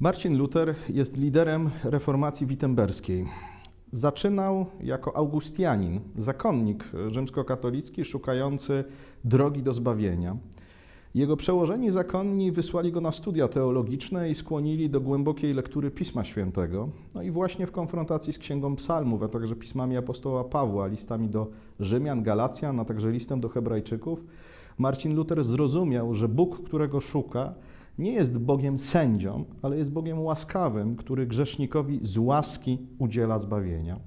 Marcin Luther jest liderem reformacji wittemberskiej. Zaczynał jako Augustianin, zakonnik rzymskokatolicki szukający drogi do zbawienia. Jego przełożeni zakonni wysłali go na studia teologiczne i skłonili do głębokiej lektury Pisma Świętego. No i właśnie w konfrontacji z Księgą Psalmów, a także pismami apostoła Pawła, listami do Rzymian, Galacjan, a także listem do Hebrajczyków, Marcin Luther zrozumiał, że Bóg, którego szuka, nie jest Bogiem sędzią, ale jest Bogiem łaskawym, który grzesznikowi z łaski udziela zbawienia.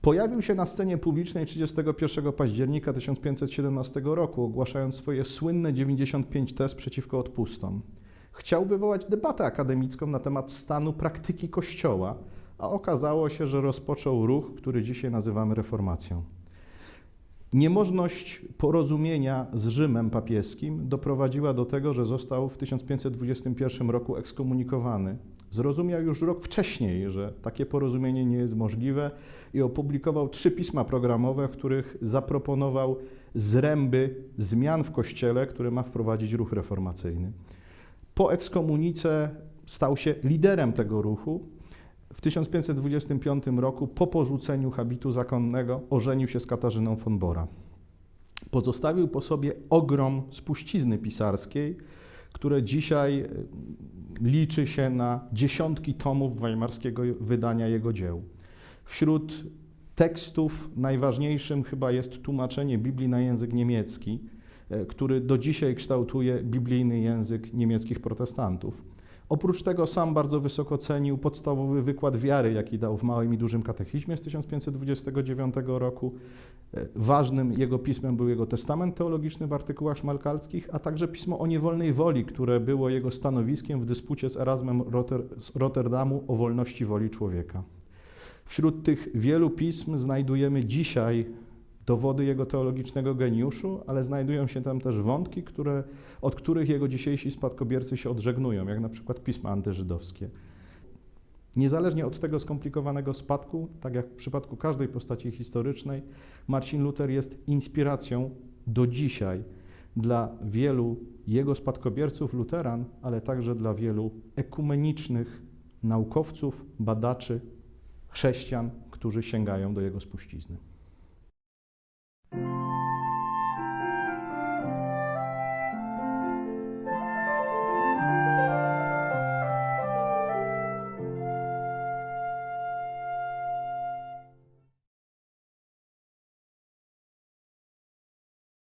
Pojawił się na scenie publicznej 31 października 1517 roku, ogłaszając swoje słynne 95 tez przeciwko odpustom. Chciał wywołać debatę akademicką na temat stanu praktyki Kościoła, a okazało się, że rozpoczął ruch, który dzisiaj nazywamy reformacją. Niemożność porozumienia z Rzymem papieskim doprowadziła do tego, że został w 1521 roku ekskomunikowany. Zrozumiał już rok wcześniej, że takie porozumienie nie jest możliwe i opublikował trzy pisma programowe, w których zaproponował zręby zmian w Kościele, które ma wprowadzić ruch reformacyjny. Po ekskomunice stał się liderem tego ruchu, w 1525 roku, po porzuceniu habitu zakonnego, ożenił się z Katarzyną von Bora. Pozostawił po sobie ogrom spuścizny pisarskiej, które dzisiaj e, liczy się na dziesiątki tomów weimarskiego wydania jego dzieł. Wśród tekstów najważniejszym chyba jest tłumaczenie Biblii na język niemiecki, e, który do dzisiaj kształtuje biblijny język niemieckich protestantów. Oprócz tego sam bardzo wysoko cenił podstawowy wykład wiary, jaki dał w Małym i Dużym Katechizmie z 1529 roku. E, Ważnym jego pismem był jego testament teologiczny w artykułach szmalkalskich, a także pismo o niewolnej woli, które było jego stanowiskiem w dyspucie z Erasmem Rotter, z Rotterdamu o wolności woli człowieka. Wśród tych wielu pism znajdujemy dzisiaj dowody jego teologicznego geniuszu, ale znajdują się tam też wątki, które, od których jego dzisiejsi spadkobiercy się odżegnują, jak na przykład pisma antyżydowskie. Niezależnie od tego skomplikowanego spadku, tak jak w przypadku każdej postaci historycznej, Marcin Luther jest inspiracją do dzisiaj dla wielu jego spadkobierców luteran, ale także dla wielu ekumenicznych naukowców, badaczy, chrześcijan, którzy sięgają do jego spuścizny.